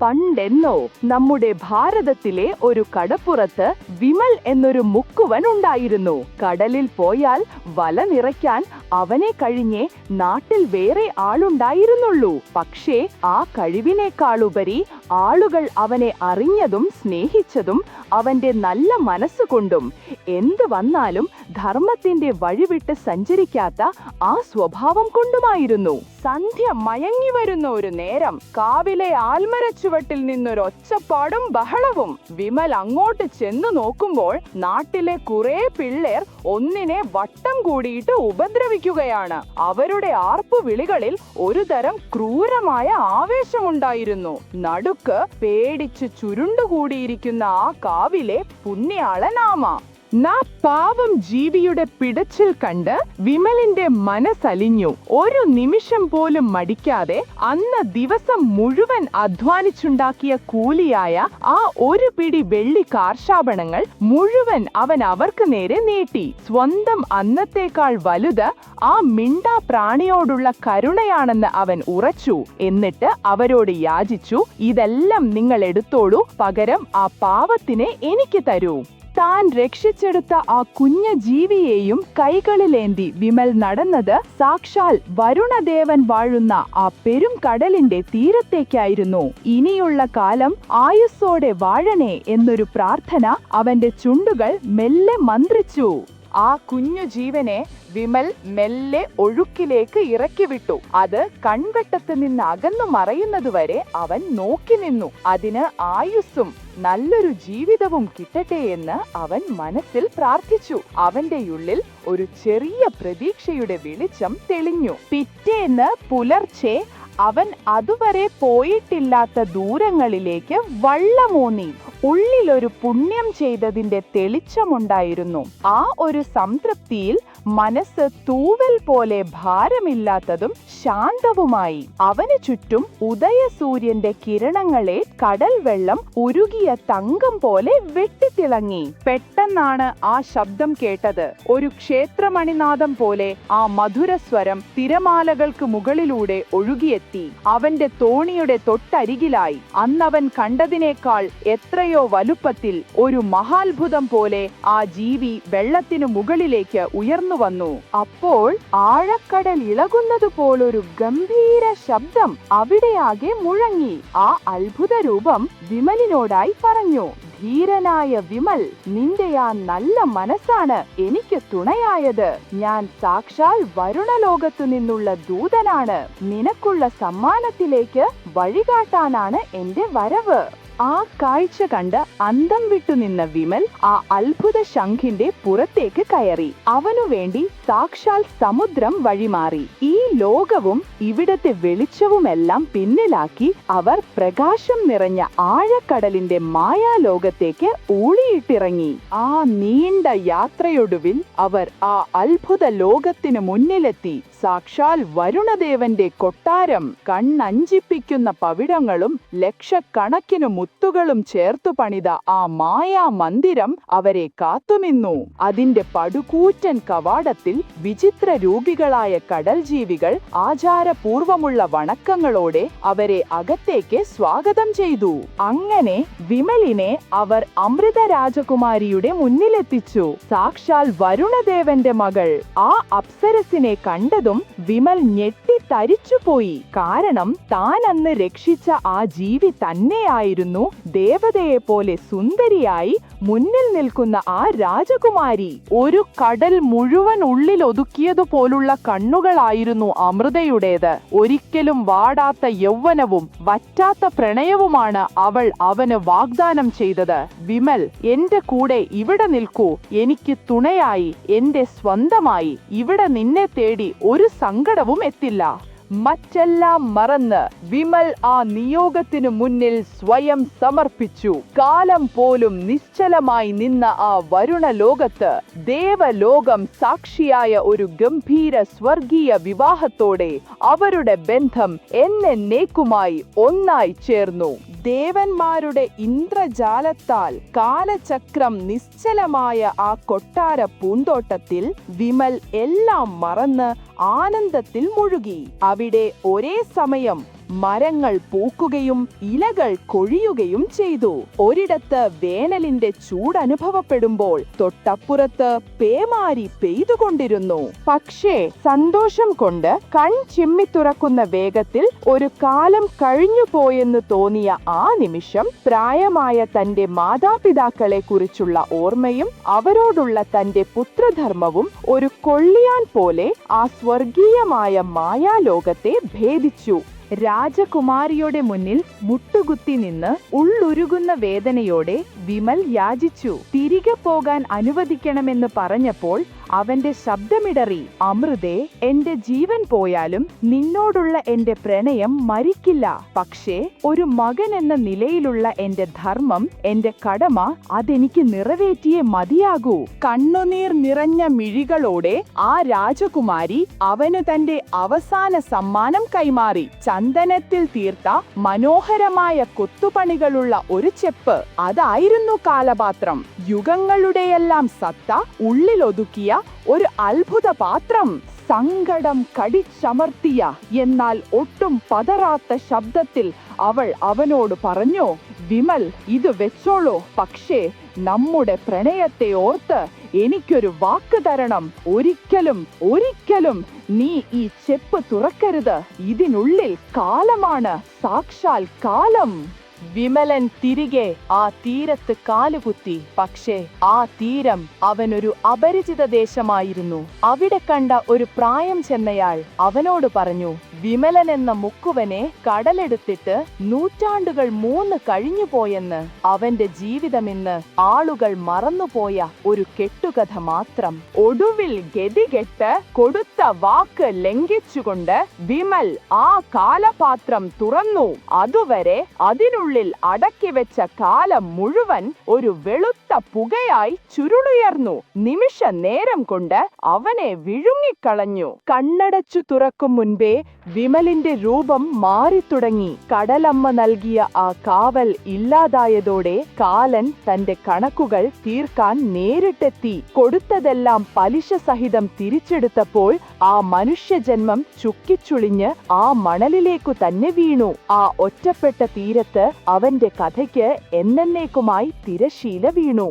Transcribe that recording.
പണ്ടെന്നോ നമ്മുടെ ഭാരതത്തിലെ ഒരു കടപ്പുറത്ത് വിമൽ എന്നൊരു മുക്കുവൻ ഉണ്ടായിരുന്നു. കടലിൽ പോയാൽ വല നിറയ്ക്കാൻ അവനെ കഴിഞ്ഞേ നാട്ടിൽ വേറെ ആളുണ്ടായിരുന്നുള്ളൂ. പക്ഷേ ആ കഴിവിനേക്കാളുപരി ആളുകൾ അവനെ അറിഞ്ഞതും സ്നേഹിച്ചതും അവന്റെ നല്ല മനസ്സുകൊണ്ടും എന്ത് വന്നാലും ധർമ്മത്തിന്റെ വഴിവിട്ട് സഞ്ചരിക്കാത്ത ആ സ്വഭാവം കൊണ്ടുമായിരുന്നു. സന്ധ്യ മയങ്ങി വരുന്ന ഒരു നേരം കാവിലെ ആൽമരച്ചുവട്ടിൽ നിന്നൊരൊച്ചപ്പാടും ബഹളവും വിമൽ അങ്ങോട്ട് ചെന്നു നോക്കുമ്പോൾ നാട്ടിലെ കുറെ പിള്ളേർ ഒന്നിനെ വട്ടം കൂടിയിട്ട് ഉപദ്രവിക്കുകയാണ് അവരുടെ ആർപ്പു വിളികളിൽ ഒരു തരം ക്രൂരമായ ആവേശമുണ്ടായിരുന്നു. നടുക്ക് പേടിച്ച് ചുരുണ്ടുകൂടിയിരിക്കുന്ന ആ കാവിലെ പുണ്യാളനാമ. നാ പാവം ജീവിയുടെ പിടച്ചിൽ കണ്ട് വിമലിന്റെ മനസ്സലിഞ്ഞു. ഒരു നിമിഷം പോലും മടിക്കാതെ അന്ന് ദിവസം മുഴുവൻ അധ്വാനിച്ചുണ്ടാക്കിയ കൂലിയായ ആ ഒരു പിടി വെള്ളി കാർഷാഭണങ്ങൾ മുഴുവൻ അവൻ അവർക്ക് നേരെ നീട്ടി. സ്വന്തം അന്നത്തേക്കാൾ വലുത് ആ മിണ്ടാ പ്രാണിയോടുള്ള കരുണയാണെന്ന് അവൻ ഉറച്ചു. എന്നിട്ട് അവരോട് യാചിച്ചു ഇതെല്ലാം നിങ്ങൾ എടുത്തോളൂ പകരം ആ പാവത്തിനെ എനിക്ക് തരൂ. താൻ രക്ഷിച്ചെടുത്ത ആ കുഞ്ഞ ജീവിയെയും കൈകളിലേന്തി വിമൽ നടന്നത് സാക്ഷാൽ വരുണദേവൻ വാഴുന്ന ആ പെരും കടലിന്റെ തീരത്തേക്കായിരുന്നു. ഇനിയുള്ള കാലം ആയുസ്സോടെ വാഴണേ എന്നൊരു പ്രാർത്ഥന അവന്റെ ചുണ്ടുകൾ മെല്ലെ മന്ത്രിച്ചു. ആ കുഞ്ഞു ജീവനെ വിമൽ മെല്ലെ ഒഴുക്കിലേക്ക് ഇറക്കി വിട്ടു അത് കൺവെട്ടത്ത് നിന്ന് അകന്നു മറയുന്നതുവരെ അവൻ നോക്കി നിന്നു. അതിന് ആയുസ്സും നല്ലൊരു ജീവിതവും കിട്ടട്ടെ എന്ന് അവൻ മനസ്സിൽ പ്രാർത്ഥിച്ചു. അവന്റെ ഉള്ളിൽ ഒരു ചെറിയ പ്രതീക്ഷയുടെ വെളിച്ചം തെളിഞ്ഞു. പിറ്റേന്ന് പുലർച്ചെ അവൻ അതുവരെ പോയിട്ടില്ലാത്ത ദൂരങ്ങളിലേക്ക് വള്ളമൂന്നി. ഉള്ളിലൊരു പുണ്യം ചെയ്തതിന്റെ തെളിച്ചമുണ്ടായിരുന്നു. ആ ഒരു സംതൃപ്തിയിൽ മനസ്സ് തൂവൽ പോലെ ഭാരമില്ലാത്തതും ശാന്തവുമായി. അവന് ചുറ്റും ഉദയസൂര്യന്റെ കിരണങ്ങളെ കടൽ വെള്ളം ഉരുകിയ തങ്കം പോലെ വെട്ടിത്തിളങ്ങി. പെട്ടെന്നാണ് ആ ശബ്ദം കേട്ടത്. ഒരു ക്ഷേത്രമണിനാദം പോലെ ആ മധുരസ്വരം തിരമാലകൾക്ക് മുകളിലൂടെ ഒഴുകിയെത്തി. അവന്റെ തോണിയുടെ തൊട്ടരികിലായി. അന്നവൻ കണ്ടതിനേക്കാൾ എത്രയോ വലുപ്പത്തിൽ ഒരു മഹാത്ഭുതം പോലെ ആ ജീവി വെള്ളത്തിനു മുകളിലേക്ക് ഉയർന്നു വന്നു. അപ്പോൾ ആഴക്കടൽ ഇളകുന്നത് പോലൊരു ഗംഭീര ശബ്ദം അവിടെയാകെ മുഴങ്ങി. ആ അത്ഭുത രൂപം വിമലിനോടായി പറഞ്ഞു ധീരനായ വിമൽ നിന്റെ ആ നല്ല മനസ്സാണ് എനിക്ക് തുണയായത്. ഞാൻ സാക്ഷാൽ വരുണലോകത്തു നിന്നുള്ള ദൂതനാണ്. നിനക്കുള്ള സമ്മാനത്തിലേക്ക് വഴികാട്ടാനാണ് എന്റെ വരവ്. ആ കാഴ്ച കണ്ട് അന്തം വിട്ടുനിന്ന വിമൽ ആ അത്ഭുത ശംഖിന്റെ പുറത്തേക്ക് കയറി. അവനു വേണ്ടി സാക്ഷാൽ സമുദ്രം വഴിമാറി. ഈ ലോകവും ഇവിടത്തെ വെളിച്ചവുമെല്ലാം പിന്നിലാക്കി അവർ പ്രകാശം നിറഞ്ഞ ആഴക്കടലിന്റെ മായാലോകത്തേക്ക് ഊളിയിട്ടിറങ്ങി. ആ നീണ്ട യാത്രയൊടുവിൽ അവർ ആ അത്ഭുത ലോകത്തിന് മുന്നിലെത്തി. സാക്ഷാൽ വരുണദേവന്റെ കൊട്ടാരം കണ്ണഞ്ചിപ്പിക്കുന്ന പവിടങ്ങളും ലക്ഷക്കണക്കിനു മുത്തുകളും ചേർത്തു പണിത ആ മായാ മന്ദിരം അവരെ കാത്തുനിന്നു. അതിന്റെ പടുകൂറ്റൻ കവാടത്തിൽ വിചിത്ര രൂപികളായ കടൽ ജീവികൾ ആചാരപൂർവമുള്ള വണക്കങ്ങളോടെ അവരെ അകത്തേക്ക് സ്വാഗതം ചെയ്തു. അങ്ങനെ വിമലിനെ അവർ അമൃത രാജകുമാരിയുടെ മുന്നിലെത്തിച്ചു. സാക്ഷാൽ വരുണദേവന്റെ മകൾ. ആ അപ്സരസിനെ കണ്ടതും വിമൽ ഞെട്ടി തരിച്ചുപോയി കാരണം താൻ അന്ന് രക്ഷിച്ച ആ ജീവി തന്നെയായിരുന്നു. ദേവതയെ പോലെ സുന്ദരിയായി മുന്നിൽ നിൽക്കുന്ന ആ രാജകുമാരി ഒരു കടൽ മുഴുവൻ ഉള്ളിൽ ഒതുക്കിയതുപോലുള്ള കണ്ണുകളായിരുന്നു അമൃതയുടേത്. ഒരിക്കലും വാടാത്ത യൗവനവും വറ്റാത്ത പ്രണയവുമാണ് അവൾ അവന് വാഗ്ദാനം ചെയ്തത്. വിമൽ എന്റെ കൂടെ ഇവിടെ നിൽക്കൂ. എനിക്ക് തുണയായി. എന്റെ സ്വന്തമായി. ഇവിടെ നിന്നെ തേടി ഒരു സങ്കടവും എത്തില്ല. മറ്റെല്ലാം മറന്ന് വിമൽ ആ നിയോഗത്തിനു മുന്നിൽ സ്വയം സമർപ്പിച്ചു. കാലം പോലും നിശ്ചലമായി നിന്ന ആ വരുണ ലോകത്ത് ദേവലോകം സാക്ഷിയായ ഒരു ഗംഭീര സ്വർഗീയ വിവാഹത്തോടെ അവരുടെ ബന്ധം എന്നേക്കുമായി ഒന്നായി ചേർന്നു. ദേവന്മാരുടെ ഇന്ദ്രജാലത്താൽ കാലചക്രം നിശ്ചലമായ ആ കൊട്ടാര പൂന്തോട്ടത്തിൽ വിമൽ എല്ലാം മറന്ന് ആനന്ദത്തിൽ മുഴുകി. അവിടെ ഒരേ സമയം മരങ്ങൾ പൂക്കുകയും ഇലകൾ കൊഴിയുകയും ചെയ്തു. ഒരിടത്ത് വേനലിന്റെ ചൂട് അനുഭവപ്പെടുമ്പോൾ തൊട്ടപ്പുറത്ത് പേമാരി പെയ്തുകൊണ്ടിരുന്നു. പക്ഷേ സന്തോഷം കൊണ്ട് കൺ തുറക്കുന്ന വേഗത്തിൽ ഒരു കാലം കഴിഞ്ഞു പോയെന്ന് തോന്നിയ ആ നിമിഷം പ്രായമായ തന്റെ മാതാപിതാക്കളെ കുറിച്ചുള്ള ഓർമ്മയും അവരോടുള്ള തന്റെ പുത്രധർമ്മവും ഒരു കൊള്ളിയാൻ പോലെ ആ സ്വർഗീയമായ മായാലോകത്തെ ഭേദിച്ചു. രാജകുമാരിയുടെ മുന്നിൽ മുട്ടുകുത്തി നിന്ന് ഉള്ളുരുകുന്ന വേദനയോടെ വിമൽ യാചിച്ചു. തിരികെ പോകാൻ അനുവദിക്കണമെന്ന് പറഞ്ഞപ്പോൾ അവന്റെ ശബ്ദമിടറി അമൃതേ എന്റെ ജീവൻ പോയാലും നിന്നോടുള്ള എന്റെ പ്രണയം മരിക്കില്ല. പക്ഷേ ഒരു മകൻ എന്ന നിലയിലുള്ള എന്റെ ധർമ്മം എന്റെ കടമ അതെനിക്ക് നിറവേറ്റിയേ മതിയാകൂ. കണ്ണുനീർ നിറഞ്ഞ മിഴികളോടെ ആ രാജകുമാരി അവന് തന്റെ അവസാന സമ്മാനം കൈമാറി. ചന്ദനത്തിൽ തീർത്ത മനോഹരമായ കൊത്തുപണികളുള്ള ഒരു ചെപ്പ്. അതായിരുന്നു കാലപാത്രം. യുഗങ്ങളുടെയെല്ലാം സത്ത ഉള്ളിലൊതുക്കിയ ഒരു അത്ഭുത പാത്രം. സങ്കടം കടിച്ചമർത്തിയ. എന്നാൽ ഒട്ടും പതറാത്ത ശബ്ദത്തിൽ അവൾ അവനോട് പറഞ്ഞു വിമൽ ഇത് വെച്ചോളൂ. പക്ഷേ നമ്മുടെ പ്രണയത്തെ ഓർത്ത് എനിക്കൊരു വാക്ക് തരണം. ഒരിക്കലും ഒരിക്കലും നീ ഈ ചെപ്പ് തുറക്കരുത്. ഇതിനുള്ളിൽ കാലമാണ് സാക്ഷാൽ കാലം. വിമലൻ തിരികെ ആ തീരത്ത് കാലുകുത്തി. പക്ഷേ ആ തീരം അവനൊരു അപരിചിത ദേശമായിരുന്നു. അവിടെ കണ്ട ഒരു പ്രായം ചെന്നയാൾ അവനോട് പറഞ്ഞു വിമലൻ എന്ന മുക്കുവനെ കടലെടുത്തിട്ട് നൂറ്റാണ്ടുകൾ മൂന്ന് കഴിഞ്ഞു പോയെന്ന് അവന്റെ ജീവിതമെന്ന് ആളുകൾ മറന്നുപോയ ഒരു കെട്ടുകഥ മാത്രം. ഒടുവിൽ ഗതികെട്ട് കൊടുത്ത വാക്ക് ലംഘിച്ചുകൊണ്ട് വിമൽ ആ കാലപാത്രം തുറന്നു. അതുവരെ അതിനുള്ളിൽ അടക്കി വെച്ച കാലം മുഴുവൻ ഒരു വെളുത്ത പുകയായി ചുരുളുയർന്നു. നിമിഷ നേരം കൊണ്ട് അവനെ വിഴുങ്ങിക്കളഞ്ഞു. കണ്ണടച്ചു തുറക്കും മുൻപേ വിമലിന്റെ രൂപം മാറിത്തുടങ്ങി. കടലമ്മ നൽകിയ ആ കാവൽ ഇല്ലാതായതോടെ കാലൻ തന്റെ കണക്കുകൾ തീർക്കാൻ നേരിട്ടെത്തി. കൊടുത്തതെല്ലാം പലിശ സഹിതം തിരിച്ചെടുത്തപ്പോൾ ആ മനുഷ്യജന്മം ചുക്കിച്ചുളിഞ്ഞ് ആ മണലിലേക്കു തന്നെ വീണു. ആ ഒറ്റപ്പെട്ട തീരത്ത് അവന്റെ കഥയ്ക്ക് എന്നേക്കുമായി തിരശീല വീണു.